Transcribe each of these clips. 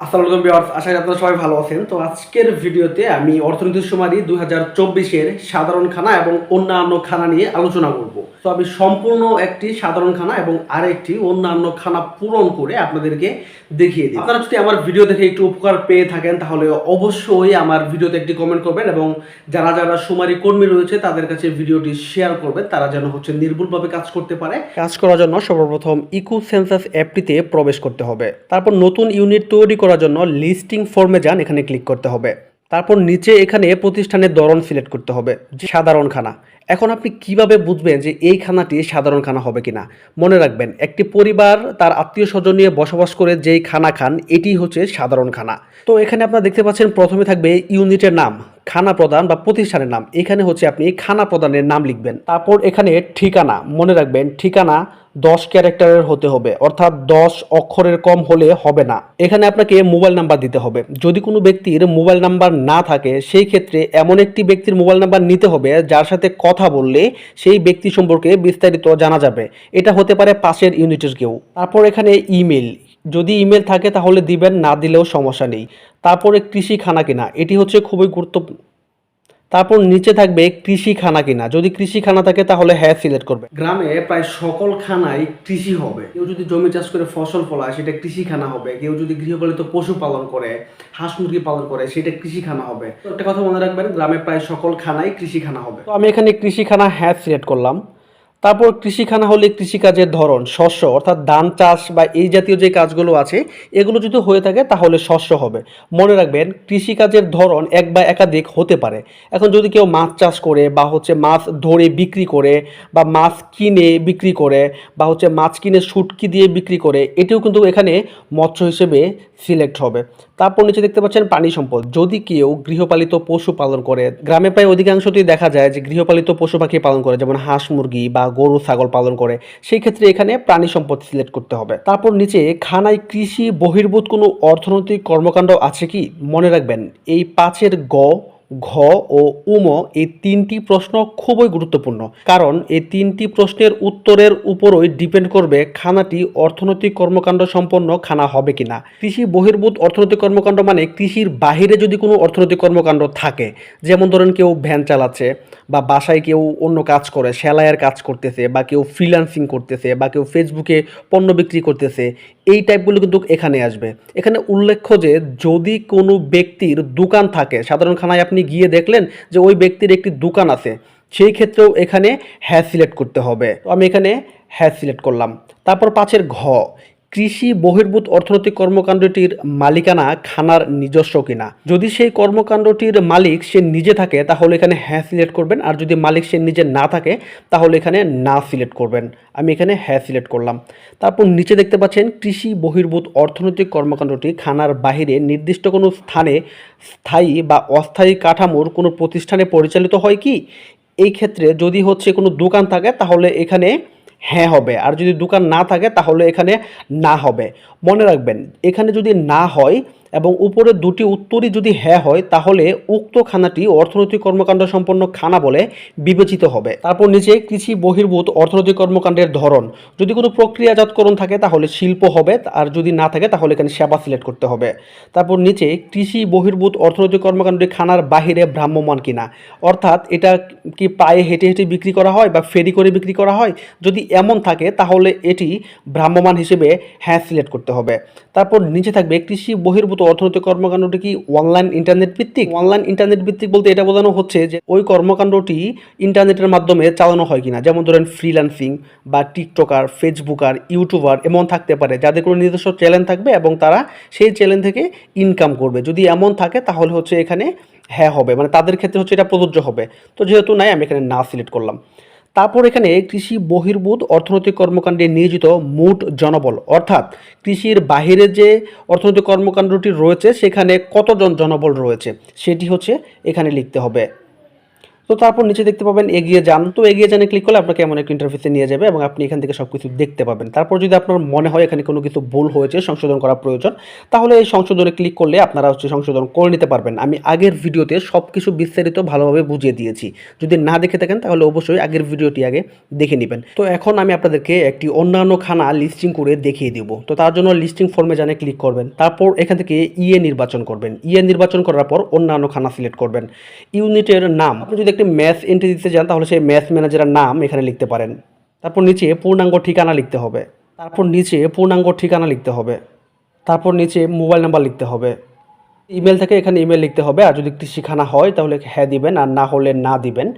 আসসালামু আলাইকুম ভিউয়ার্স, আশা করি আপনারা সবাই ভালো আছেন। তো আজকের ভিডিওতে আমি অর্থনীতি সুমারি দুই হাজার চব্বিশের সাধারণ খানা এবং অন্যান্য খানা নিয়ে আলোচনা করব। তো আমি সম্পূর্ণ একটি সাধারণ খানা এবং আরেকটি অন্যান্য খানা পূরণ করে আপনাদেরকে দেখিয়ে দিই। আপনারা যদি আমার ভিডিও দেখে একটু উপকার পেয়ে থাকেন, তাহলে অবশ্যই আমার ভিডিওতে একটি কমেন্ট করবেন এবং যারা যারা সুমারি কর্মী রয়েছে, তাদের কাছে ভিডিওটি শেয়ার করবেন। তারা যেন হচ্ছে নির্ভুলভাবে কাজ করতে পারে। কাজ করার জন্য সর্বপ্রথম ইকো সেন্সাস অ্যাপটিতে প্রবেশ করতে হবে। তারপর নতুন ইউনিট তৈরি করার জন্য লিস্টিং ফর্মে যান, এখানে ক্লিক করতে হবে। তারপর নিচে এখানে প্রতিষ্ঠানের ধরন সিলেক্ট করতে হবে, যে সাধারণ খানা। এখন আপনি কীভাবে বুঝবেন যে এই খানাটি সাধারণ খানা হবে কিনা? মনে রাখবেন, একটি পরিবার তার আত্মীয় স্বজন নিয়ে বসবাস করে যেই খানা খান, এটি হচ্ছে সাধারণ খানা। তো এখানে আপনারা দেখতে পাচ্ছেন, প্রথমে থাকবে ইউনিটের নাম, খানা প্রদান বা প্রতিষ্ঠানের নাম। এখানে হচ্ছে আপনি খানা প্রদানের নাম লিখবেন। তারপর এখানে ঠিকানা, মনে রাখবেন, ঠিকানা দশ ক্যারেক্টারের হতে হবে, অর্থাৎ দশ অক্ষরের কম হলে হবে না। এখানে আপনাকে মোবাইল নাম্বার দিতে হবে। যদি কোনো ব্যক্তির মোবাইল নাম্বার না থাকে, সেই ক্ষেত্রে এমন একটি ব্যক্তির মোবাইল নাম্বার নিতে হবে, যার সাথে কথা বললে সেই ব্যক্তি সম্পর্কে বিস্তারিত জানা যাবে। এটা হতে পারে পাশের ইউনিটের কেউ। তারপর এখানে ইমেল। যদি ইমেল থাকে, তাহলে দিবেন, না দিলেও সমস্যা নেই। তারপরে কৃষি খানা কিনা। এটি হচ্ছে খুবই গুরুত্বপূর্ণ তারপর নিচে থাকবে কৃষি খানা কিনা। যদি কৃষি খানা থাকে তাহলে হ্যাঁ সিলেক্ট করবে। গ্রামে প্রায় সকল খানাই কৃষি হবে। কেউ যদি জমি চাষ করে ফসল ফলায় সেটা কৃষি খানা হবে। কেউ যদি গৃহপালিত পশু পালন করে হাঁস মুরগি পালন করে সেটা কৃষি খানা হবে। তো একটা কথা মনে রাখবেন গ্রামে প্রায় সকল খানাই কৃষি খানা হবে। তো আমি এখানে কৃষি খানা হ্যাঁ সিলেক্ট করলাম। তারপর কৃষিখানা হলে কৃষিকাজের ধরন, শস্য, অর্থাৎ ধান চাষ বা এই জাতীয় যে কাজগুলো আছে, এগুলো যদি হয়ে থাকে তাহলে শস্য হবে। মনে রাখবেন, কৃষিকাজের ধরন এক বা একাধিক হতে পারে। এখন যদি কেউ মাছ চাষ করে বা হচ্ছে মাছ ধরে বিক্রি করে বা মাছ কিনে বিক্রি করে বা হচ্ছে মাছ কিনে শুটকি দিয়ে বিক্রি করে, এটিও কিন্তু এখানে মৎস্য হিসেবে সিলেক্ট হবে। তারপর নিচে দেখতে পাচ্ছেন পানি সম্পদ। যদি কেউ গৃহপালিত পশু পালন করে, গ্রামে প্রায় অধিকাংশতেই দেখা যায় যে গৃহপালিত পশু পাখি পালন করে, যেমন হাঁস, মুরগি বা গরু, ছাগল পালন করে, সেই ক্ষেত্রে এখানে প্রাণী সম্পদ সিলেক্ট করতে হবে। তারপর নিচে খানায় কৃষি বহির্ভূত কোনো অর্থনৈতিক কর্মকাণ্ড আছে কি? মনে রাখবেন, এই পাঁচের গ ঘ ও উম এই তিনটি প্রশ্ন খুবই গুরুত্বপূর্ণ। কারণ এই তিনটি প্রশ্নের উত্তরের উপরই ডিপেন্ড করবে খানাটি অর্থনৈতিক কর্মকাণ্ড সম্পন্ন খানা হবে কিনা। কৃষি বহির্ভূত অর্থনৈতিক কর্মকাণ্ড মানে কৃষির বাহিরে যদি কোনো অর্থনৈতিক কর্মকাণ্ড থাকে, যেমন ধরেন কেউ ভ্যান চালাচ্ছে বা বাসায় কেউ অন্য কাজ করে, সেলাইয়ের কাজ করতেছে বা কেউ ফ্রিল্যান্সিং করতেছে বা কেউ ফেসবুকে পণ্য বিক্রি করতেছে এই টাইপগুলো কিন্তু এখানে আসবে। এখানে উল্লেখ্য যে, যদি কোনো ব্যক্তির দোকান থাকে, সাধারণ খানায় আপনি গিয়ে দেখলেন যে ওই ব্যক্তির একটি দোকান আছে, সেই ক্ষেত্রেও এখানে হ্যাঁ সিলেক্ট করতে হবে। আমি এখানে হ্যাঁ সিলেক্ট করলাম। তারপর পাঁচের ঘ। কৃষি বহির্ভূত অর্থনৈতিক কর্মকাণ্ডটির মালিকানা খানার নিজস্ব কিনা? যদি সেই কর্মকাণ্ডটির মালিক সে নিজে থাকে, তাহলে এখানে হ্যাঁ সিলেক্ট করবেন। আর যদি মালিক সে নিজে না থাকে, তাহলে এখানে না সিলেক্ট করবেন। আমি এখানে হ্যাঁ সিলেক্ট করলাম। তারপর নিচে দেখতে পাচ্ছেন, কৃষি বহির্ভূত অর্থনৈতিক কর্মকাণ্ডটি খানার বাহিরে নির্দিষ্ট কোনো স্থানে স্থায়ী বা অস্থায়ী কাঠামোর কোনো প্রতিষ্ঠানে পরিচালিত হয় কি? এই ক্ষেত্রে যদি হচ্ছে কোনো দোকান থাকে, তাহলে এখানে হ্যাঁ হবে। আর যদি দোকান না থাকে তাহলে এখানে না হবে। মনে রাখবেন, এখানে যদি না হয় এবং উপরে দুটি উত্তরই যদি হ্যাঁ হয়, তাহলে উক্ত খানাটি অর্থনৈতিক কর্মকাণ্ড সম্পন্ন খানা বলে বিবেচিত হবে। তারপর নিচে কৃষি বহির্ভূত অর্থনৈতিক কর্মকাণ্ডের ধরন। যদি কোনো প্রক্রিয়াজাতকরণ থাকে, তাহলে শিল্প হবে, আর যদি না থাকে, তাহলে এখানে সেবা সিলেক্ট করতে হবে। তারপর নিচে কৃষি বহির্ভূত অর্থনৈতিক কর্মকাণ্ডটি খানার বাহিরে ভ্রাম্যমান কিনা। অর্থাৎ এটা কি পায়ে হেঁটে হেঁটে বিক্রি করা হয় বা ফেরি করে বিক্রি করা হয়? যদি এমন থাকে, তাহলে এটি ভ্রাম্যমান হিসেবে হ্যাঁ সিলেক্ট করতে হবে। তারপর নিচে থাকবে কৃষি বহির্ভূত অর্থনৈতিক কর্মকাণ্ডটি কি অনলাইন ইন্টারনেট ভিত্তিক? অনলাইন ইন্টারনেট ভিত্তিক বলতে এটা বোঝানো হচ্ছে যে ওই কর্মকাণ্ডটি ইন্টারনেটের মাধ্যমে চালানো হয় কিনা। যেমন ধরেন ফ্রিল্যান্সিং বা টিকটকার ফেসবুকার ইউটিউবার এমন থাকতে পারে। যাদের কোনো নিজস্ব চ্যানেল থাকবে এবং তারা সেই চ্যানেল থেকে ইনকাম করবে। যদি এমন থাকে তাহলে হচ্ছে এখানে হ্যাঁ হবে। মানে তাদের ক্ষেত্রে হচ্ছে এটা প্রযোজ্য হবে। তো যেহেতু নাই, আমি এখানে না সিলেক্ট করলাম। তারপর এখানে কৃষি বহির্ভূত অর্থনৈতিক কর্মকাণ্ডে নিয়োজিত মোট জনবল। অর্থাৎ কৃষির বাহিরে যে অর্থনৈতিক কর্মকাণ্ডটি রয়েছে, সেখানে কতজন জনবল রয়েছে, সেটি হচ্ছে এখানে লিখতে হবে। তো তারপর নিচে দেখতে পাবেন এগিয়ে যান। তো এগিয়ে জানে ক্লিক করলে আপনাকে এমন একটা ইন্টারফেসে নিয়ে যাবে এবং আপনি এখান থেকে সব কিছু দেখতে পাবেন। তারপর যদি আপনার মনে হয় এখানে কোনো কিছু ভুল হয়েছে, সংশোধন করা প্রয়োজন, তাহলে এই সংশোধনে ক্লিক করলে আপনারা হচ্ছে সংশোধন করে নিতে পারবেন। আমি আগের ভিডিওতে সব কিছু বিস্তারিত ভালোভাবে বুঝিয়ে দিয়েছি। যদি না দেখে থাকেন, তাহলে অবশ্যই আগের ভিডিওটি আগে দেখে নেবেন। তো এখন আমি আপনাদেরকে একটি অন্যান্য খানা লিস্টিং করে দেখিয়ে দিব। তো তার জন্য লিস্টিং ফর্মে জানে ক্লিক করবেন। তারপর এখান থেকে ইয়ে নির্বাচন করবেন। ইয়ে নির্বাচন করার পর অন্যান্য খানা সিলেক্ট করবেন ইউনিটের নাম। আপনি যদি একটি ম্যাথ এন্ট্রি দিতে চান, তাহলে সেই ম্যাথ ম্যানেজারের নাম এখানে লিখতে পারেন। তারপর নিচে পূর্ণাঙ্গ ঠিকানা লিখতে হবে। তারপর নিচে পূর্ণাঙ্গ ঠিকানা লিখতে হবে। তারপর নিচে মোবাইল নাম্বার লিখতে হবে। ইমেল থেকে এখানে ইমেল লিখতে হবে, আর যদি কৃষিখানা হয়, তাহলে হ্যাঁ দিবেন, আর না হলে না দিবেন।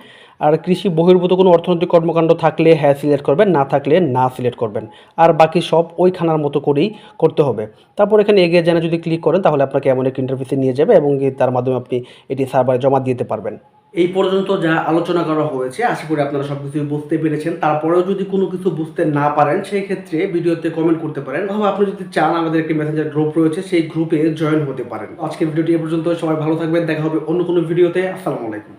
আর কৃষি বহির্ভূত কোনো অর্থনৈতিক কর্মকাণ্ড থাকলে হ্যাঁ সিলেক্ট করবেন, না থাকলে না সিলেক্ট করবেন। আর বাকি সব ওই খানার মতো করেই করতে হবে। তারপর এখানে এগিয়ে জানা যদি ক্লিক করেন, তাহলে আপনাকে এমন এক ইন্টারফেসে নিয়ে যাবে এবং তার মাধ্যমে আপনি এটি সার্ভারে জমা দিতে পারবেন। এই পর্যন্ত যা আলোচনা করা হয়েছে, আশা করি আপনারা সব কিছু বুঝতে পেরেছেন। তারপরেও যদি কোনো কিছু বুঝতে না পারেন, সেই ক্ষেত্রে ভিডিওতে কমেন্ট করতে পারেন, অথবা আপনি যদি চান আমাদের একটি মেসেঞ্জার গ্রুপ রয়েছে, সেই গ্রুপে জয়েন হতে পারেন। আজকের ভিডিওটি এ পর্যন্ত, সবাই ভালো থাকবেন, দেখা হবে অন্য কোনো ভিডিওতে আসসালামু আলাইকুম।